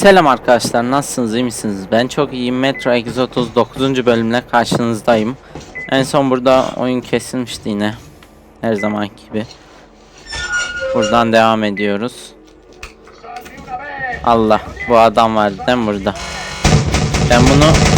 Selam arkadaşlar nasılsınız iyi misiniz? Ben çok iyiyim. Metro Exodus 9. bölümle karşınızdayım. En son burada oyun kesilmişti yine. Her zaman gibi. Buradan devam ediyoruz. Allah bu adam var değil mi burada? Ben bunu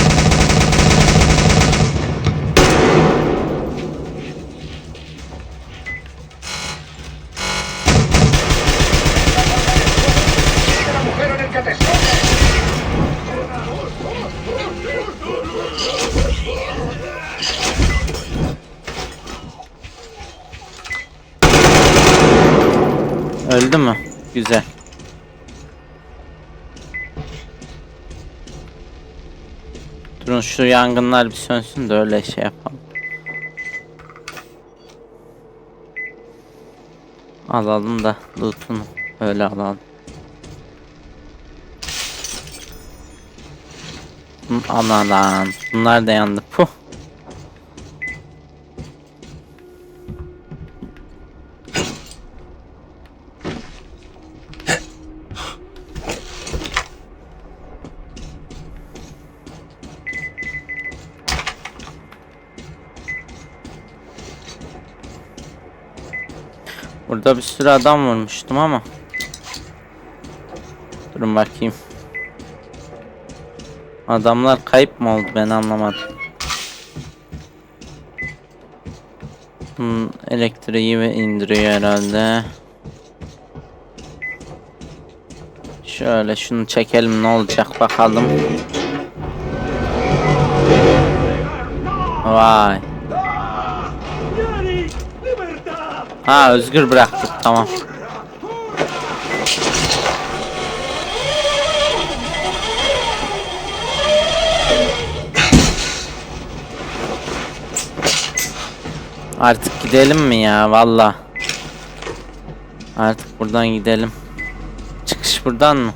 Durun şu yangınlar bir sönsün de öyle şey yapalım. Alalım da loot'unu öyle alalım. Ana lan. Bunlar da yandı. Puh. Burada bir sürü adam vurmuştum ama. Durun bakayım. Adamlar kayıp mı oldu ben anlamadım. Hmm, elektriği ve indiriyor herhalde. Şöyle şunu çekelim ne olacak bakalım. Vay. Ha özgür bıraktık tamam. Artık gidelim mi ya valla. Artık buradan gidelim. Çıkış buradan mı?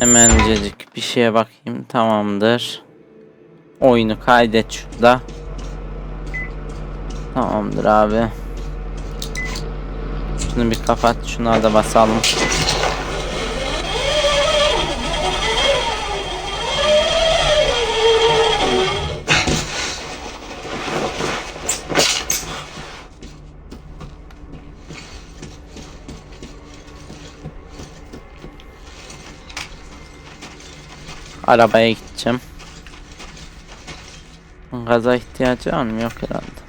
Hemencecik bir şeye bakayım tamamdır. Oyunu kaydet şurada. Tamamdır abi. Şunu bir kapat, şuna da basalım. Arabaya gideceğim. Gaza ihtiyacı var mı? Yok herhalde.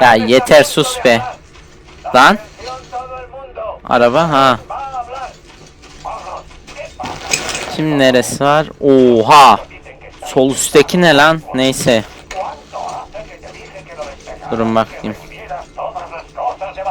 Ya yeter sus be. Lan araba ha. Şimdi neresi var? Oha. Sol üstteki ne lan? Neyse. Durun bakayım. Que recibieras todas las cosas de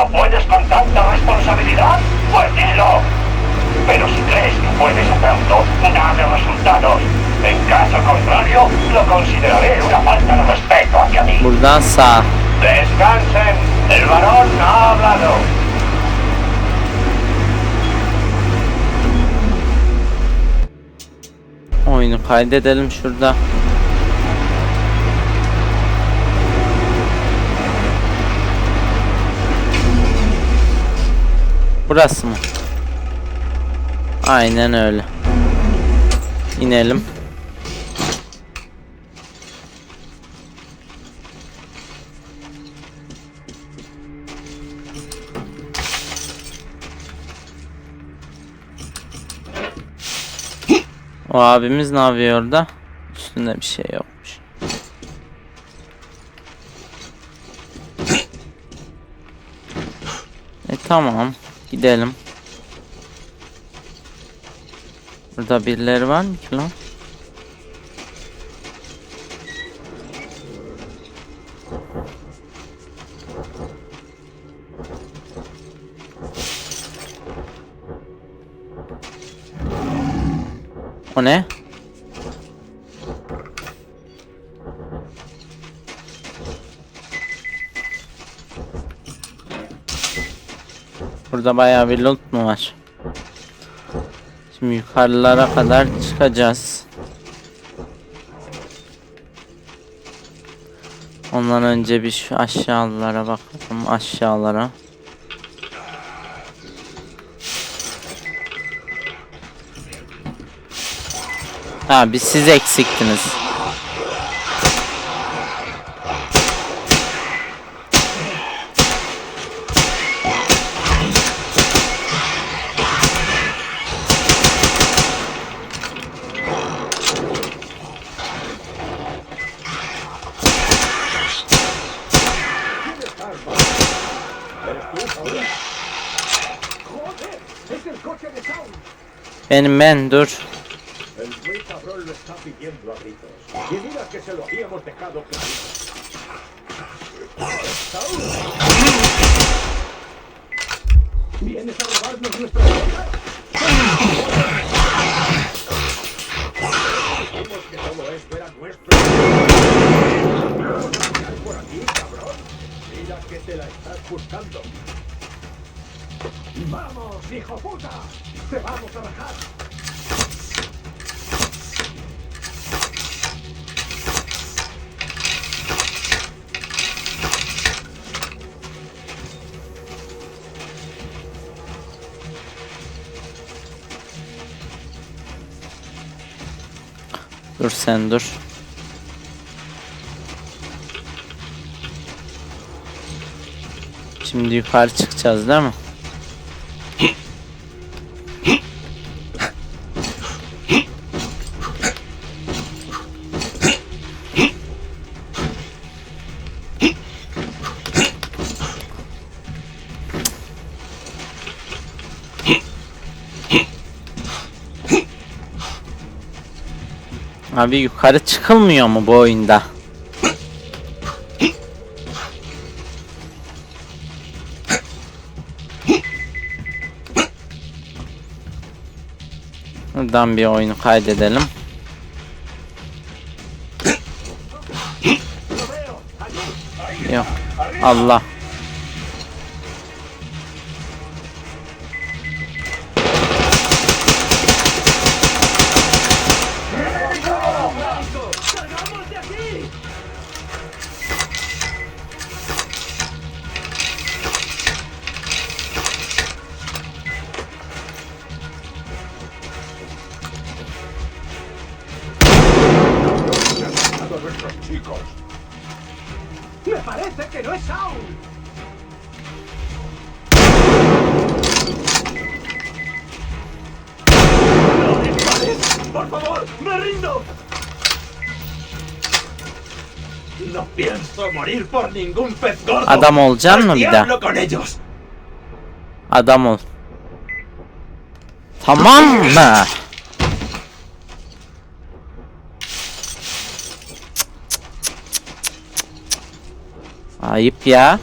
¿No puedes con tanta responsabilidad? Pues dilo. Pero si crees que puedes hacerlo, dame resultados. En caso contrario, lo consideraré una falta de respeto hacia mí. Buradan sağ. Descansen. El varón no ha hablado. Oyunu kaydedelim şurada. Burası mı? Aynen öyle. İnelim. O abimiz ne yapıyor orada? Üstünde bir şey yokmuş. E tamam. Gidelim. Burada birileri var mı ki lan? O ne? Burada bayağı bir loot mu var? Şimdi yukarılara kadar çıkacağız. Ondan önce bir şu aşağılara bakalım aşağılara. Ha bir siz eksiktiniz. Benim ben dur. El muy cabrón lo está pidiendo a gritos. Y mira que se lo habíamos dejado claro. ¿Vienes a robarnos nuestra? Dijimos que todo esto era nuestro. ¿Vamos a por aquí, que te la estás buscando. ¡Vamos, hijo puta! ¡Te vamos a bajar! Dur sen. Şimdi yukarı çıkacağız değil mi? Abi yukarı çıkılmıyor mu bu oyunda? Buradan bir oyunu kaydedelim. Yok. Allah. Ningún pez gordo. Adam olacaksın ¡Al mı bir daha? Adam ol. Tamam mı? Ayıp ya.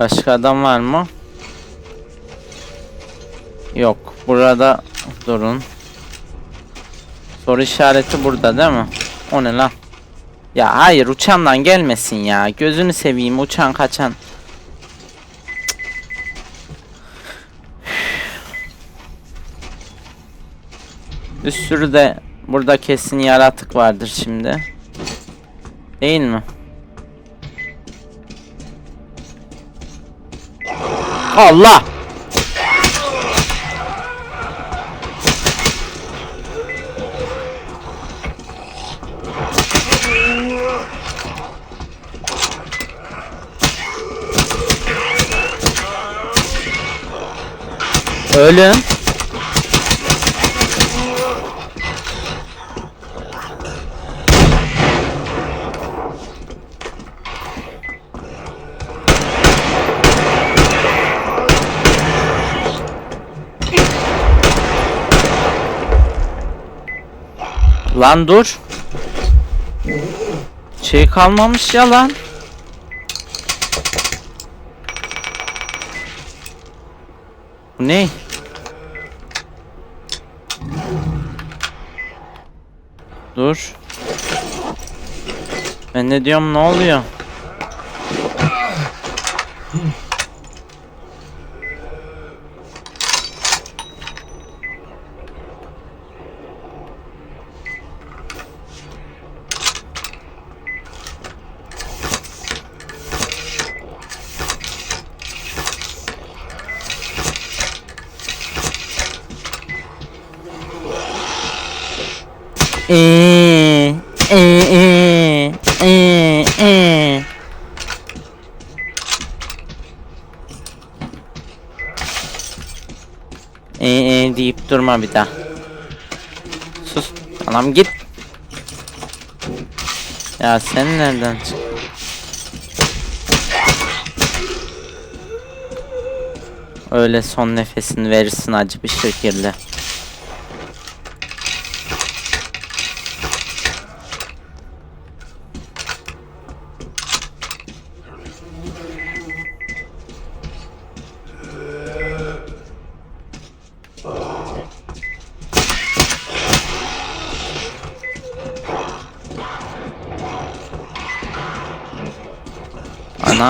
Başka adam var mı? Yok. Burada durun. Soru işareti burada değil mi? O ne lan? Ya hayır uçandan gelmesin ya. Gözünü seveyim uçan kaçan. Bir sürü de burada kesin yaratık vardır şimdi. Değil mi? Allah! Ölün. Lan dur. Şey kalmamış ya lan. Bu ne? Dur. Ben ne diyorum ne oluyor? Eee ee, deyip durma bir daha. Sus. Anam git. Ya sen nereden? Öyle son nefesini verirsin acı bir şekilde.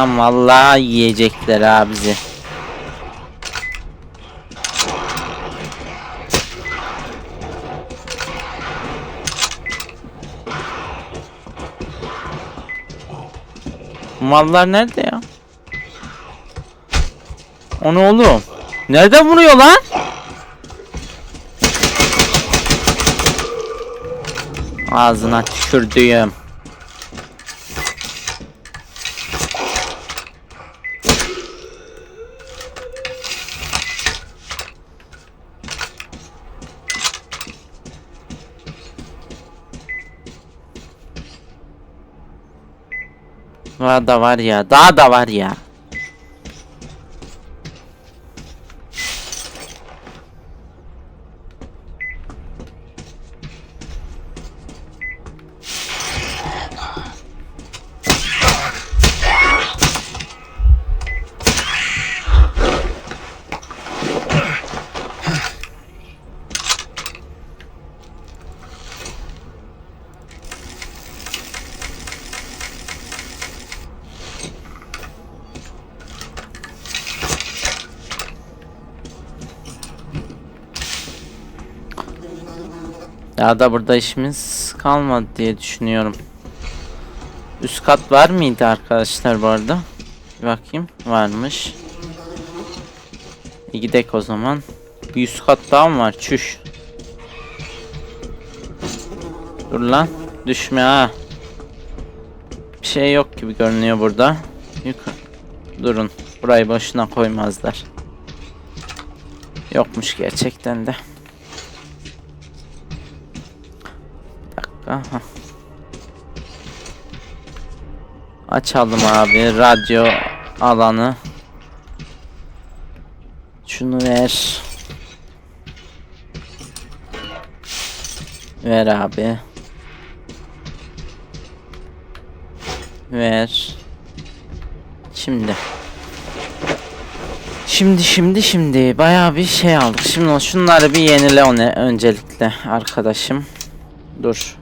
Anam vallahi yiyecekler ha bizi. Mallar nerede ya? O ne oğlum? Nereden vuruyor lan? Ağzına tükürdüğüm. Daha da var ya, daha da var ya. Ya da burada işimiz kalmadı diye düşünüyorum. Üst kat var mıydı arkadaşlar bu arada? Bir bakayım. Varmış. İyi gidek o zaman. Bir üst kat daha mı var? Çüş. Dur lan. Düşme ha. Bir şey yok gibi görünüyor burada. Yukarı. Durun. Burayı boşuna koymazlar. Yokmuş gerçekten de. Aha. Açalım abi radyo alanı. Şunu ver. Ver abi. Ver. Şimdi. Şimdi şimdi şimdi bayağı bir şey aldık. Şimdi şunları bir yenile o ne öncelikle arkadaşım. Dur.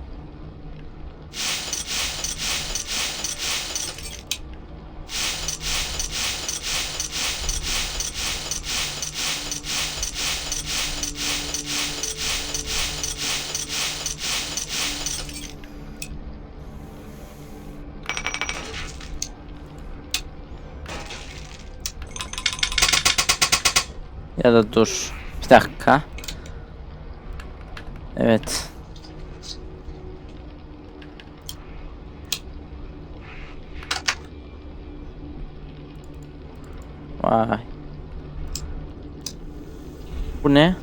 Ya da dur. Bir dakika. Evet. Vay. Bu ne?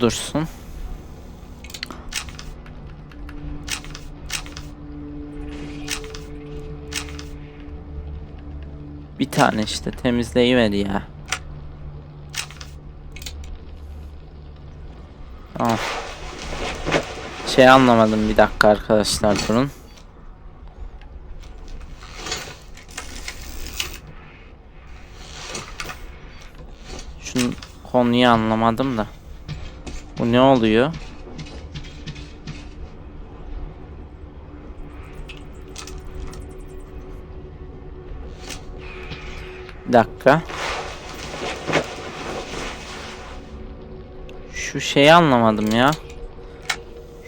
Dursun. Bir tane işte temizleyiveri ya. Tamam. Şey anlamadım bir dakika arkadaşlar durun. Şunu konuyu anlamadım da. Ne oluyor? Dakika. Şu şeyi anlamadım ya.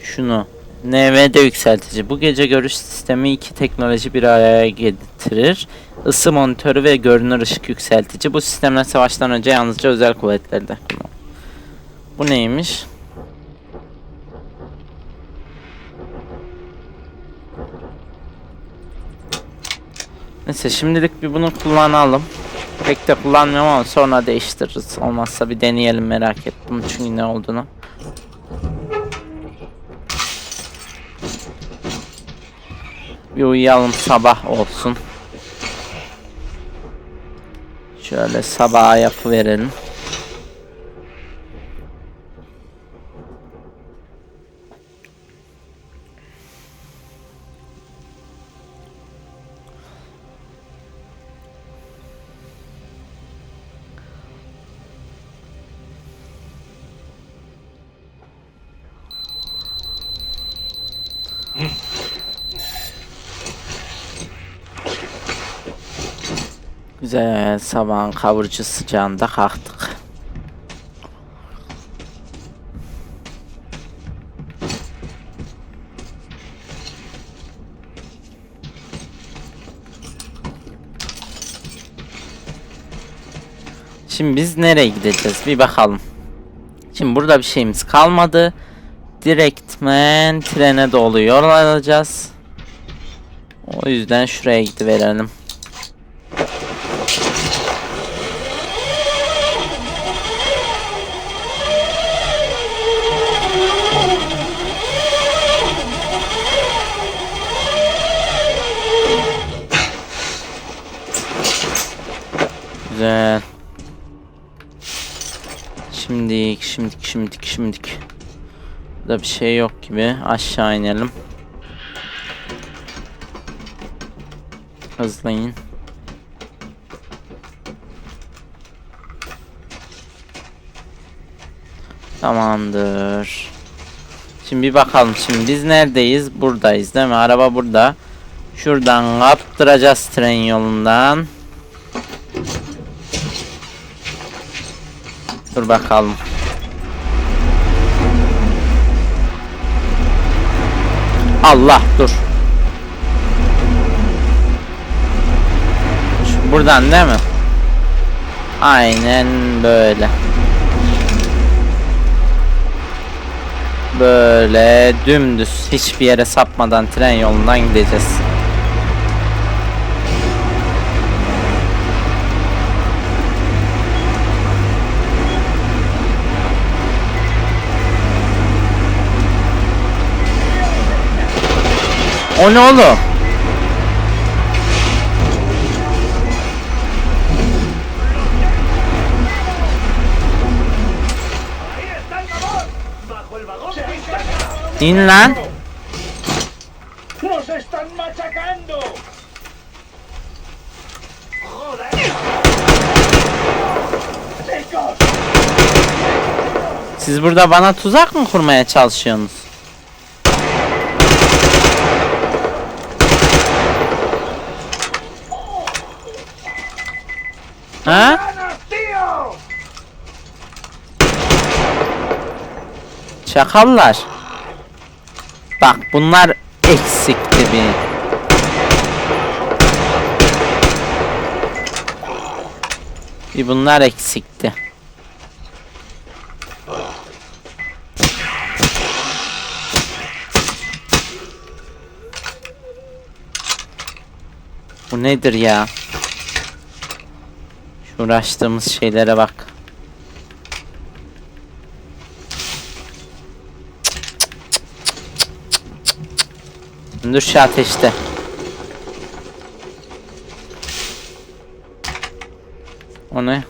Şunu. NVD yükseltici. Bu gece görüş sistemi iki teknoloji bir araya getirir. Isı monitörü ve görünür ışık yükseltici. Bu sistemler savaştan önce yalnızca özel kuvvetlerde kullanılır. Bu neymiş? Neyse şimdilik bir bunu kullanalım. Pek de kullanmıyorum ama sonra değiştiririz. Olmazsa bir deneyelim merak ettim çünkü ne olduğunu. Bir uyuyalım sabah olsun. Şöyle sabaha yapı Güzel sabahın kavurucu sıcağında kalktık. Şimdi biz nereye gideceğiz bir bakalım. Şimdi burada bir şeyimiz kalmadı. Direktmen trene doğru yol alacağız. O yüzden şuraya gidiverelim. Şimdilik, şimdilik. Burada bir şey yok gibi. Aşağı inelim. Hızlayın. Tamamdır. Şimdi bir bakalım. Şimdi biz neredeyiz? Buradayız değil mi? Araba burada. Şuradan kaptıracağız tren yolundan. Dur bakalım. Allah dur. Buradan değil mi? Aynen böyle. Böyle dümdüz hiçbir yere sapmadan tren yolundan gideceğiz. O ne oğlum? ¡Ahí está el vagón! ¡Bajo el vagón! ¡Se está İn lan. ¡Nos están machacando! ¡Joder! ¡Chicos! Siz burada bana tuzak mı kurmaya çalışıyorsunuz? Ha? Çakallar. Bak bunlar eksikti bir. Bir bunlar eksikti. Bu nedir ya? Uğraştığımız şeylere bak. Dur şu ateşte. O ne?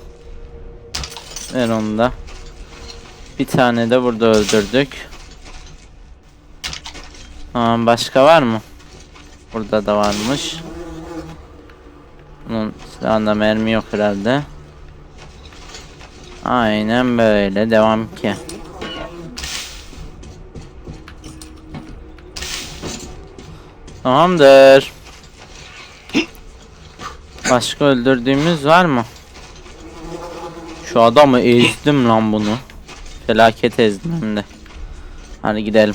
Ver onu da. Bir tane de burada öldürdük. Aa, başka var mı? Burada da varmış. Bunun silahında mermi yok herhalde. Aynen böyle devam ki. Tamamdır. Başka öldürdüğümüz var mı? Şu adamı ezdim lan bunu. Felaket ezdim hem de. Hadi gidelim.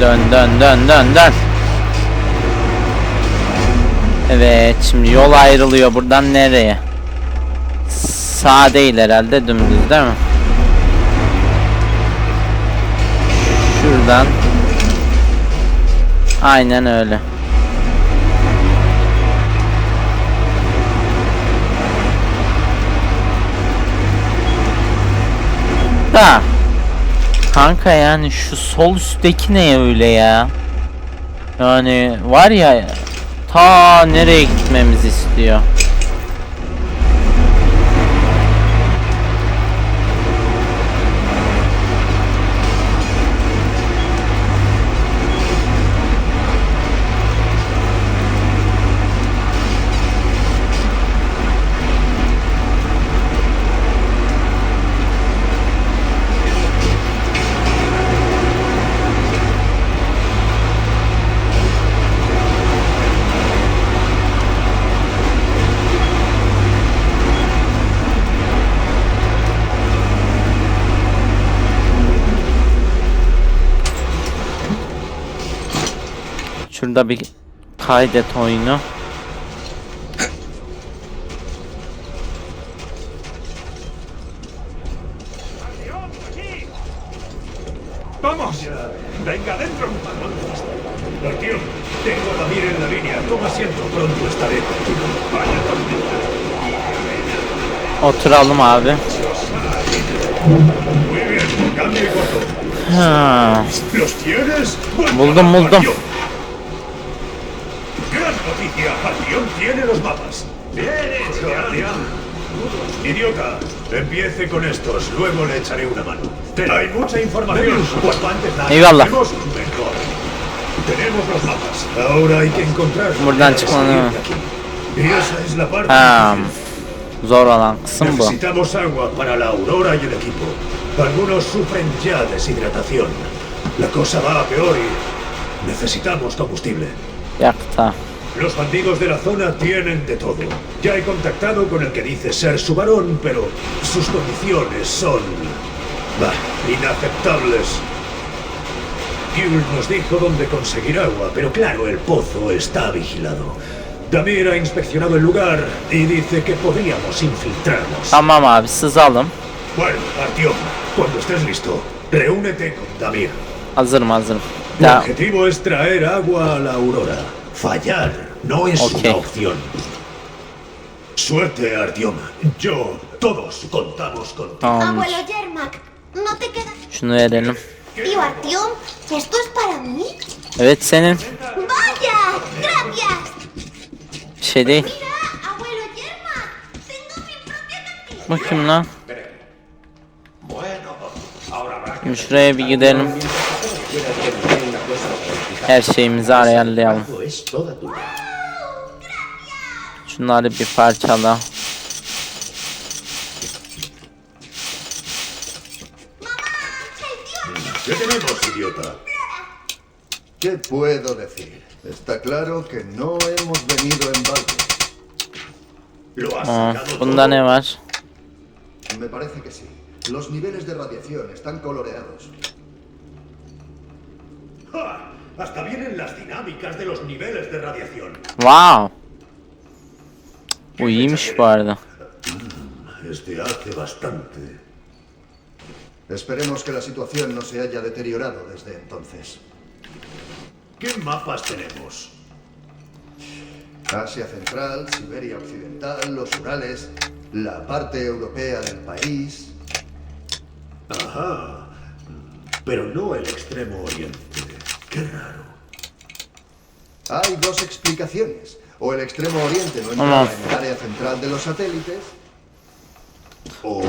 Dön dön dön dön dön. Evet şimdi yol ayrılıyor buradan nereye? Sağ değil herhalde dümdüz değil mi? Şuradan. Aynen öyle. Da. Kanka yani şu sol üstteki ne öyle ya? Yani var ya ta nereye gitmemizi istiyor. Şurada bir kaydet oyunu. ¡Vamos! ¡Venga adentro! Artyom, tengo a Damir en la línea. Toma asiento, pronto estaré. Vaya tormenta. Oturalım abi. Ha. Buldum, buldum. Los mapas. Bien hecho, Artyom. Idiota, empiece con estos, luego le echaré una mano. Hay mucha información. Cuanto antes la tenemos, mejor. Tenemos los mapas. Ahora hay que encontrar. Buradan çıkmanı- Y esa es la parte. Ha. difícil. Zor olan kısım bu. Necesitamos agua para la Aurora y el equipo. Algunos sufren ya deshidratación. La cosa va a peor y necesitamos combustible. Yakta. Los bandidos de la zona tienen de todo. Ya he contactado con el que dice ser su varón, pero sus condiciones son... bah, inaceptables. Yul nos dijo dónde conseguir agua, pero claro, el pozo está vigilado. Damir ha inspeccionado el lugar y dice que podríamos infiltrarnos. Tamam abi sızalım. Bueno, Artyom, cuando estés listo, reúnete con Damir. Hazırım hazırım. Ya objetivo es traer agua a la Aurora. Fallar no es Ok. una opción. Suerte, Artyom. Yo, todos contamos contigo. tamamdır. Abuelo Yermak, ¿no te queda? Şunu verelim. Tío Artyom, ¿esto es para mí? Evet senin. ¡Vaya! ¡Gracias! Bir şey değil. Mira, abuelo Yermak, tengo mi propia cantina. Bakayım lan. Şimdi şuraya bir gidelim. Her şeyimizi ayarlayalım. Şunları bir parçala. ¿Qué tenemos, idiota? ¿Qué puedo decir? Está claro que no hemos venido en balde. ¿Lo has Aa, sacado bunda todo? ne var? Me parece que sí. Los niveles de radiación están coloreados. ¡Ja! Hasta vienen las dinámicas de los niveles de radiación. Wow. Bu iyiymiş bu hace bastante. Esperemos que la situación no se haya deteriorado desde entonces. ¿Qué mapas tenemos? Asia Central, Siberia Occidental, los Urales, la parte europea del país. Ajá. Pero no el extremo oriente. Qué raro. Hay dos explicaciones. O el extremo oriente no entraba en el área central de los satélites, O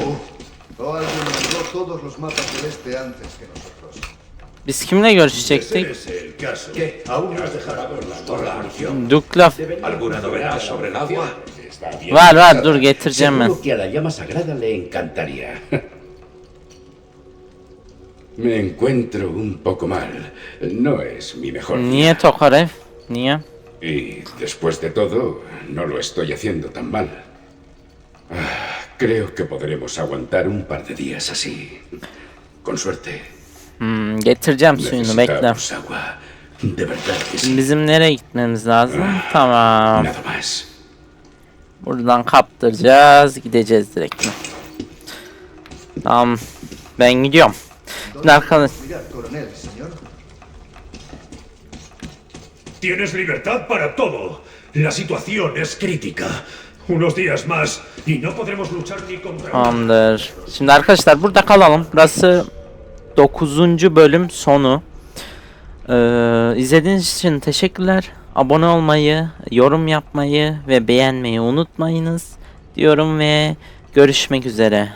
o alguien mandó todos los mapas del este antes que nosotros. Biz kimle görüşecektik? Dukla ¿Alguna novedad sobre el agua? Está bien. var var dur getireceğim ben. Me encuentro un poco mal. No es mi mejor día. Niye Tokarev? Niye? Y después de todo, no lo estoy haciendo tan mal. Ah, creo que podremos aguantar un par de días así. Con suerte. Hmm, getireceğim suyunu bekle. Necesitamos agua. De verdad que sí. Bizim nereye gitmemiz lazım? Tamam. Nada más. Buradan kaptıracağız. Gideceğiz direkt. Tamam. Ben gidiyorum. Şimdi. Tienes libertad para todo. La situación es crítica. Unos días más y no podremos luchar ni contra Tamamdır. Şimdi arkadaşlar burada kalalım. Burası 9. bölüm sonu. Ee, izlediğiniz için teşekkürler. Abone olmayı, yorum yapmayı ve beğenmeyi unutmayınız diyorum ve görüşmek üzere.